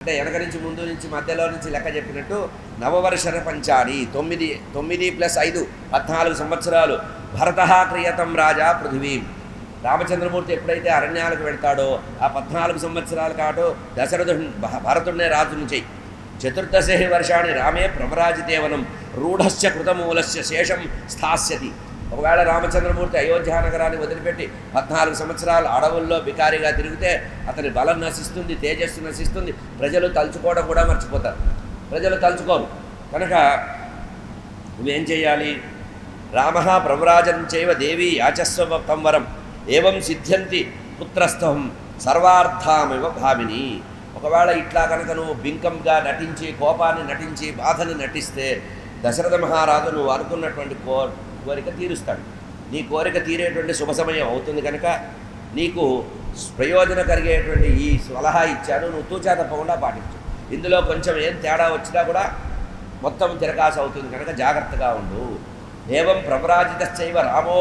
అంటే వెనక నుంచి ముందు నుంచి మధ్యలో నుంచి లెక్క చెప్పినట్టు నవవర్షర పంచాని తొమ్మిది తొమ్మిది ప్లస్ ఐదు పద్నాలుగు సంవత్సరాలు. భరత క్రియతం రాజా పృథివీ. రామచంద్రమూర్తి ఎప్పుడైతే అరణ్యాలకు వెళ్తాడో ఆ పద్నాలుగు సంవత్సరాల కాటు దశరథు భ- భరతుడినే రాజును చెయ్యి చతుర్దశే వర్షాన్ని రామే ప్రమరాజితేవనం రూఢశ్చ కృతమూలస్య శేషం స్థాస్యతి. ఒకవేళ రామచంద్రమూర్తి అయోధ్య నగరాన్ని వదిలిపెట్టి పద్నాలుగు సంవత్సరాలు అడవుల్లో బికారిగా తిరిగితే అతని బలం నశిస్తుంది తేజస్సు నశిస్తుంది. ప్రజలు తలుచుకోవడం కూడా మర్చిపోతారు. ప్రజలు తలుచుకోరు. కనుక నువ్వేం చేయాలి? రామ ప్రవ్రాజం చేయవ దేవి యాచస్వ కంవరం ఏవం సిద్ధ్యంతి పుత్రస్థం సర్వార్థామివ భావిని. ఒకవేళ ఇట్లా కనుక నువ్వు బింకంగా నటించి కోపాన్ని నటించి బాధని నటిస్తే దశరథ మహారాజు నువ్వు అనుకున్నటువంటి కో కోరిక తీరుస్తాడు. నీ కోరిక తీరేటువంటి శుభ సమయం అవుతుంది కనుక నీకు ప్రయోజన కలిగేటువంటి ఈ సలహా ఇచ్చాను. నువ్వు తూచా తప్పకుండా పాటించు. ఇందులో కొంచెం ఏం తేడా వచ్చినా కూడా మొత్తం తిరకాస అవుతుంది కనుక జాగ్రత్తగా ఉండు. ఏవం ప్రపరాజితశ్చైవ రామో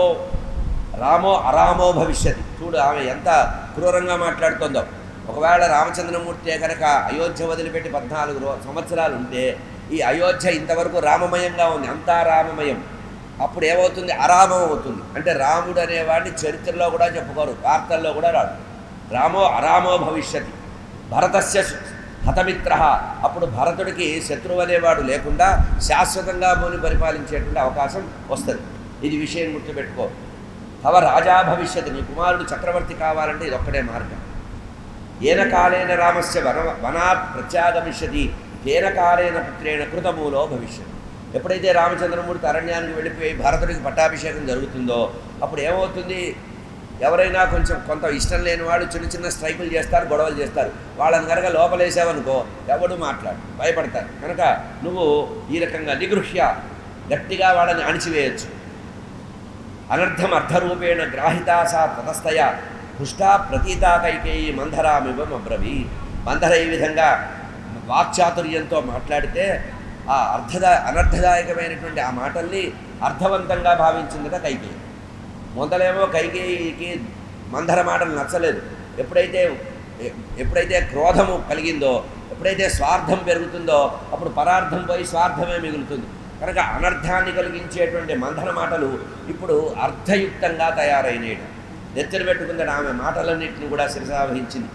రామో అరామో భవిష్యత్. చూడు ఆమె ఎంత క్రూరంగా మాట్లాడుతుందో. ఒకవేళ రామచంద్రమూర్తి కనుక అయోధ్య వదిలిపెట్టి పద్నాలుగు సంవత్సరాలు ఉంటే ఈ అయోధ్య ఇంతవరకు రామమయంగా ఉంది అంతా రామమయం. అప్పుడు ఏమవుతుంది అరామం అవుతుంది అంటే రాముడు అనేవాడిని చరిత్రలో కూడా చెప్పుకోరు వార్తల్లో కూడా రాడు రామో అరామో భవిష్యతి. భరతస్య హతమిత్ర. అప్పుడు భరతుడికి శత్రువు అనేవాడు లేకుండా శాశ్వతంగా భూమి పరిపాలించేటువంటి అవకాశం వస్తుంది. ఇది విషయం గుర్తుపెట్టుకో. తవ రాజా భవిష్యత్ నీ కుమారుడు చక్రవర్తి కావాలంటే ఇది ఒక్కడే మార్గం. ఏన కాలేన రామస్య వన వనా ప్రత్యాగమిష్యతి. తేన పుత్రేణ కృతమూలో భవిష్యత్. ఎప్పుడైతే రామచంద్రమూర్తి అరణ్యానికి వెళ్ళిపోయి భరతుడికి పట్టాభిషేకం జరుగుతుందో అప్పుడు ఏమవుతుంది? ఎవరైనా కొంచెం కొంత ఇష్టం లేని వాళ్ళు చిన్న చిన్న స్ట్రైకులు చేస్తారు గొడవలు చేస్తారు. వాళ్ళని కనుక లోపలేసావనుకో ఎవడు మాట్లాడు భయపడతారు కనుక నువ్వు ఈ రకంగా నిగృహ్య గట్టిగా వాళ్ళని అణిచివేయచ్చు. అనర్థం అర్థరూపేణ గ్రాహితాసా తతస్థయ హృష్టా ప్రతీతా కైకేయి మంధరామివం అబ్రవీ మంధర ఈ విధంగా వాక్చాతుర్యంతో మాట్లాడితే ఆ అర్థదా అనర్థదాయకమైనటువంటి ఆ మాటల్ని అర్థవంతంగా భావించిందట కైకేయి. మొదలేమో కైకేయికి మందర మాటలు నచ్చలేదు. ఎప్పుడైతే ఎప్పుడైతే క్రోధము కలిగిందో ఎప్పుడైతే స్వార్థం పెరుగుతుందో అప్పుడు పరార్థం పోయి స్వార్థమే మిగులుతుంది. కనుక అనర్థాన్ని కలిగించేటువంటి మందర మాటలు ఇప్పుడు అర్థయుక్తంగా తయారైనవి నెత్తిన పెట్టుకుందని ఆమె మాటలన్నింటిని కూడా శిరసావహించింది.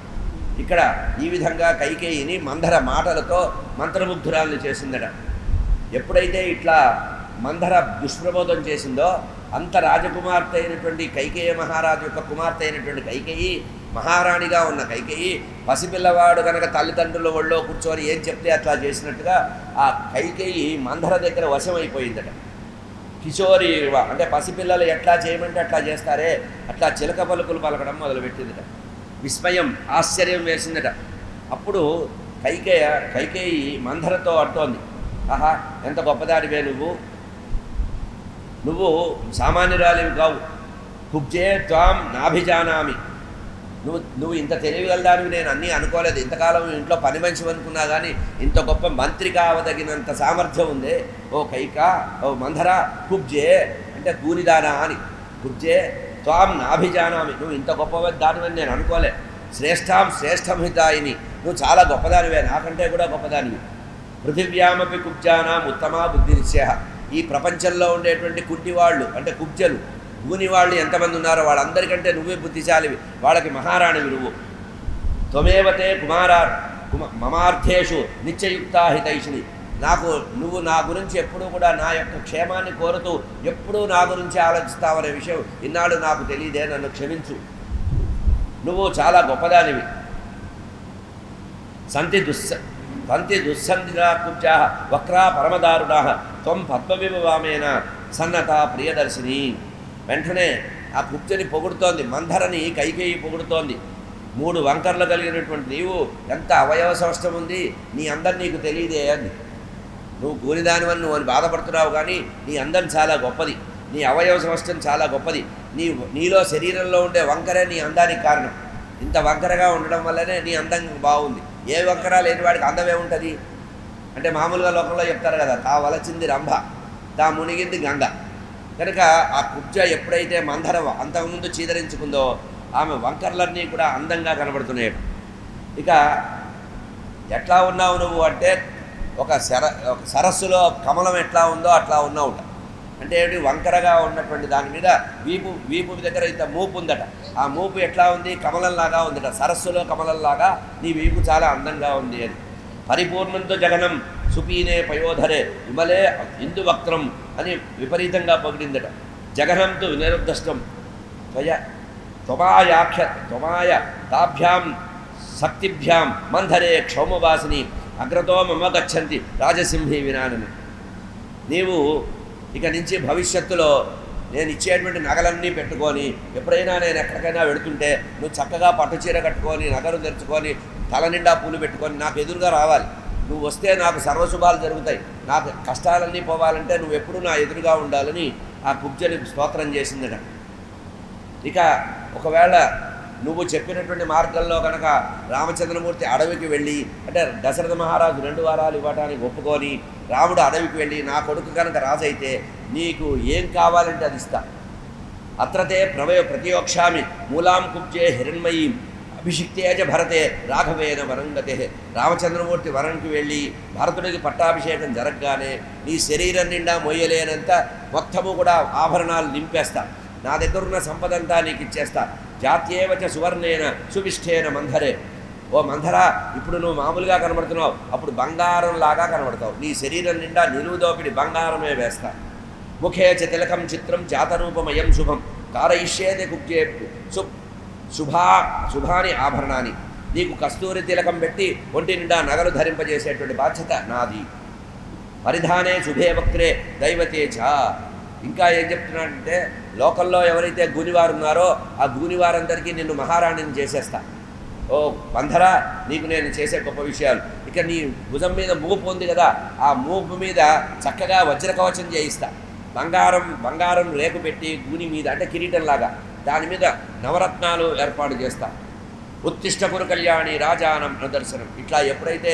ఇక్కడ ఈ విధంగా కైకేయిని మందర మాటలతో మంత్రముగ్ధురాలను చేసిందట. ఎప్పుడైతే ఇట్లా మందర దుష్ప్రబోధం చేసిందో అంత రాజకుమార్తె అయినటువంటి కైకేయ మహారాజు యొక్క కుమార్తె అయినటువంటి కైకేయి మహారాణిగా ఉన్న కైకేయి పసిపిల్లవాడు కనుక తల్లిదండ్రుల ఒళ్ళో కూర్చొని ఏం చెప్తే అట్లా చేసినట్టుగా ఆ కైకేయి మందర దగ్గర వశమైపోయిందట. కిషోరి అంటే పసిపిల్లలు ఎట్లా చేయమంటే అట్లా చేస్తారే అట్లా చిలక పలుకులు పలకడం మొదలుపెట్టిందట. విస్మయం ఆశ్చర్యం వేసిందట. అప్పుడు కైకేయ కైకేయి మంధరతో అంటోంది. ఆహా ఎంత గొప్పదాడివే నువ్వు? నువ్వు సామాన్యురాలివి కావు. కుబ్జే త్వాం నాభిజానామి. నువ్వు నువ్వు ఇంత తెలివిగలదానివి నేను అన్నీ అనుకోలేదు. ఇంతకాలం ఇంట్లో పని మనిషి అనుకున్నా కానీ ఇంత గొప్ప మంత్రి కావదగినంత సామర్థ్యం ఉంది. ఓ కైక ఓ మంధర కుబ్జే అంటే కూనిదానా అని. కుబ్జే త్వాం నాభిజానామి నువ్వు ఇంత గొప్ప దానివని నేను అనుకోలే. శ్రేష్టాం శ్రేష్టమితాయిని నువ్వు చాలా గొప్పదానివే నాకంటే కూడా గొప్పదానివి. పృథివ్యామపి కుబ్జానాం ఉత్తమా బుద్ధినిశ్చయ ఈ ప్రపంచంలో ఉండేటువంటి కుంటివాళ్ళు అంటే కుబ్జలు భూని వాళ్ళు ఎంతమంది ఉన్నారో వాళ్ళందరికంటే నువ్వే బుద్ధిశాలివి. వాళ్ళకి మహారాణివి నువ్వు. త్వమేవతే కుమారా కుమ మమార్థేషు నిత్యయుక్తాహితైషిని. నాకు నువ్వు నా గురించి ఎప్పుడూ కూడా నా యొక్క క్షేమాన్ని కోరుతూ ఎప్పుడూ నా గురించి ఆలోచిస్తావనే విషయం ఇన్నాళ్ళు నాకు తెలియదే నన్ను క్షమించు. నువ్వు చాలా గొప్పదానివి. సంతి దుస్స సంతి దుస్సంధిరా కుబ్జా వక్రా పరమదారుడా త్వం పద్మవిభవామేన సన్నత ప్రియదర్శిని. వెంటనే ఆ కుబ్జని పొగుడుతోంది మంధరని కైకేయి పొగుడుతోంది. మూడు వంకర్లు కలిగినటువంటి నీవు ఎంత అవయవ సౌష్టం ఉంది నీ అందరు నీకు తెలియదే అంది. నువ్వు కూలిదానివని నువ్వు అని బాధపడుతున్నావు కానీ నీ అందం చాలా గొప్పది. నీ అవయవ సమస్తం చాలా గొప్పది. నీ నీలో శరీరంలో ఉండే వంకరే నీ అందానికి కారణం. ఇంత వంకరగా ఉండడం వల్లనే నీ అందం బాగుంది. ఏ వంకర లేని వాడికి అందమే ఉంటుంది అంటే మామూలుగా లోకంలో చెప్తారు కదా తా వలచింది రంభ తా మునిగింది గంగ కనుక ఆ కుబ్జ ఎప్పుడైతే మందర అంతకుముందు చీదరించుకుందో ఆమె వంకర్లన్నీ కూడా అందంగా కనబడుతున్నాయి. ఇక ఎట్లా ఉన్నావు నువ్వు అంటే ఒక సర ఒక సరస్సులో కమలం ఎట్లా ఉందో అట్లా ఉన్నావుట అంటే ఏమిటి? వంకరగా ఉన్నటువంటి దాని మీద వీపు వీపు దగ్గర ఇంత మూపు ఉందట. ఆ మూపు ఎట్లా ఉంది? కమలంలాగా ఉందట. సరస్సులో కమలంలాగా నీ వీపు చాలా అందంగా ఉంది అని. పరిపూర్ణంతో జగనం సుపీనే పయోధరే విమలే ఇందువక్త్రం అని విపరీతంగా పగిలిందట జగనంతో నిరుద్ధష్టం త్వయ త్వమాయాఖ్య త్వమాయ తాభ్యాం శక్తిభ్యాం మంధరే క్షౌమవాసిని అగ్రతో మమ గచ్చంతి రాజసింహి వినానని. నీవు ఇక నుంచి భవిష్యత్తులో నేను ఇచ్చేటువంటి నగలన్నీ పెట్టుకొని ఎప్పుడైనా నేను ఎక్కడికైనా వెళుతుంటే నువ్వు చక్కగా పట్టు చీర కట్టుకొని నగలు తెరుచుకొని తల నిండా పూలు పెట్టుకొని నాకు ఎదురుగా రావాలి. నువ్వు వస్తే నాకు సర్వశుభాలు జరుగుతాయి. నాకు కష్టాలన్నీ పోవాలంటే నువ్వు ఎప్పుడు నా ఎదురుగా ఉండాలని ఆ కుబ్జని స్తోత్రం చేసిందట. ఇక ఒకవేళ నువ్వు చెప్పినటువంటి మార్గంలో కనుక రామచంద్రమూర్తి అడవికి వెళ్ళి అంటే దశరథ మహారాజు రెండు వారాలు ఇవ్వటానికి ఒప్పుకొని రాముడు అడవికి వెళ్ళి నా కొడుకు కనుక రాజైతే నీకు ఏం కావాలంటే అది ఇస్తా. అత్రతే ప్రవయ ప్రతియోక్షామి మూలాం కుబ్జే హిరణ్మయీ అభిషిక్తేజ భరతే రాఘవేన వరంగతే. రామచంద్రమూర్తి వరంకి వెళ్ళి భరతుడికి పట్టాభిషేకం జరగగానే నీ శరీరం నిండా మొయ్యలేనంత మొత్తము కూడా ఆభరణాలు నింపేస్తా. నా దగ్గర ఉన్న సంపదంతా నీకు ఇచ్చేస్తా. జాత్యేవచ సువర్ణేన సువిష్ఠేన మంధరే. ఓ మంధరా ఇప్పుడు నువ్వు మామూలుగా కనబడుతున్నావు. అప్పుడు బంగారం లాగా కనబడతావు. నీ శరీరం నిండా నిలువుదోపిడి బంగారమే వేస్తా. ముఖే చ తిలకం చిత్రం జాతరూపమయం శుభం. కారయిష్యేది కుక్కే సు శుభా శుభాని ఆభరణాన్ని నీకు కస్తూరి తిలకం పెట్టి ఒంటి నిండా నగలు ధరింపజేసేటువంటి బాధ్యత నాది. పరిధానే శుభే వక్రే దైవతే చ. ఇంకా ఏం చెప్తున్నాడంటే లోకల్లో ఎవరైతే గూనివారు ఉన్నారో ఆ గూనివారందరికీ నిన్ను మహారాణిని చేసేస్తా. ఓ బంధరా నీకు నేను చేసే గొప్ప విషయాలు. ఇక నీ భుజం మీద మూపు ఉంది కదా ఆ మూపు మీద చక్కగా వజ్ర కవచం చేయిస్తా. బంగారం బంగారం రేకు పెట్టి గూని మీద అంటే కిరీటంలాగా దాని మీద నవరత్నాలు ఏర్పాటు చేస్తా. ఉత్తిష్ట కురు కళ్యాణి రాజానం ప్రదర్శనం ఇట్లా ఎప్పుడైతే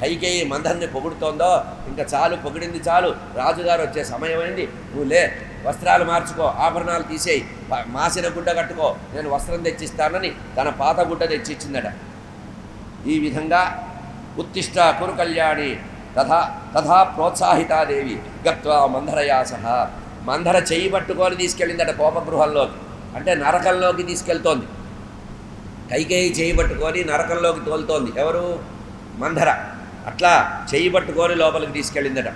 కైకేయి మందరిని పొగుడుతోందో? ఇంకా చాలు పొగిడింది చాలు. రాజుగారు వచ్చే సమయమైంది. నువ్వు లే వస్త్రాలు మార్చుకో ఆభరణాలు తీసేయి. మాసిన గుడ్డ కట్టుకో. నేను వస్త్రం తెచ్చిస్తానని తన పాత గుడ్డ తెచ్చిచ్చిందట. ఈ విధంగా ఉత్తిష్ట కురు కళ్యాణి తథా తథా ప్రోత్సాహితాదేవి గత్వా మంధరయా సహా మంధర చేయి పట్టుకొని తీసుకెళ్ళిందట కోపగృహంలోకి. అంటే నరకంలోకి తీసుకెళ్తోంది. కైకేయి చేయి పట్టుకొని నరకంలోకి తోలుతోంది. ఎవరు? మంధర అట్లా చేయి పట్టుకొని లోపలికి తీసుకెళ్ళిందట.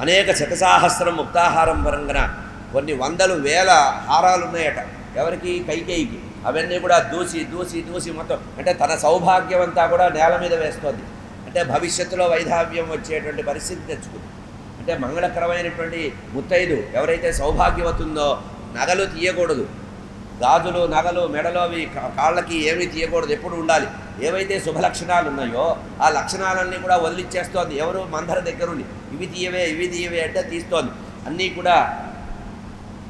అనేక శతసాహస్రం ముక్తాహారం పరంగన కొన్ని వందలు వేల హారాలు ఉన్నాయట ఎవరికి? కైకేయికి. అవన్నీ కూడా దూసి దూసి దూసి మొత్తం. అంటే తన సౌభాగ్యం అంతా కూడా నేల మీద వేస్తోంది. అంటే భవిష్యత్తులో వైధావ్యం వచ్చేటువంటి పరిస్థితి తెచ్చుకుంది. అంటే మంగళకరమైనటువంటి ముత్తైదు ఎవరైతే సౌభాగ్యవతుందో నగలు తీయకూడదు గాజులు నగలు మెడలు అవి కాళ్ళకి ఏమీ తీయకూడదు ఎప్పుడు ఉండాలి. ఏవైతే శుభ లక్షణాలు ఉన్నాయో ఆ లక్షణాలన్నీ కూడా వదిలిచ్చేస్తోంది. ఎవరు? మందర దగ్గరుండి. ఇవి తీయవే ఇవి తీయవే అంటే తీస్తోంది. అన్నీ కూడా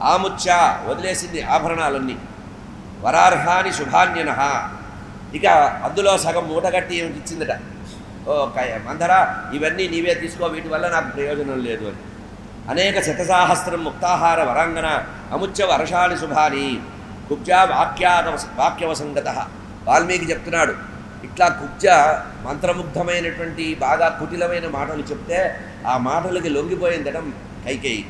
ఆముచ్చ వదిలేసింది ఆభరణాలన్నీ. వరార్హాని శుభాన్యన. ఇక అందులో సగం మూటగట్టి ఇచ్చిందట. ఓ మందర ఇవన్నీ నీవే తీసుకో వీటి వల్ల నాకు ప్రయోజనం లేదు అని. అనేక శతసాహస్రం ముక్తాహార వరాంగన అముచ్చ వర్షాని శుభాని. కుబ్జా వాక్యాగ వాక్యవసంగత. వాల్మీకి చెప్తున్నాడు ఇట్లా కుబ్జ మంత్రముగ్ధమైనటువంటి బాగా కుటిలమైన మాటలు చెప్తే ఆ మాటలకి లొంగిపోయిందడం కైకేయి.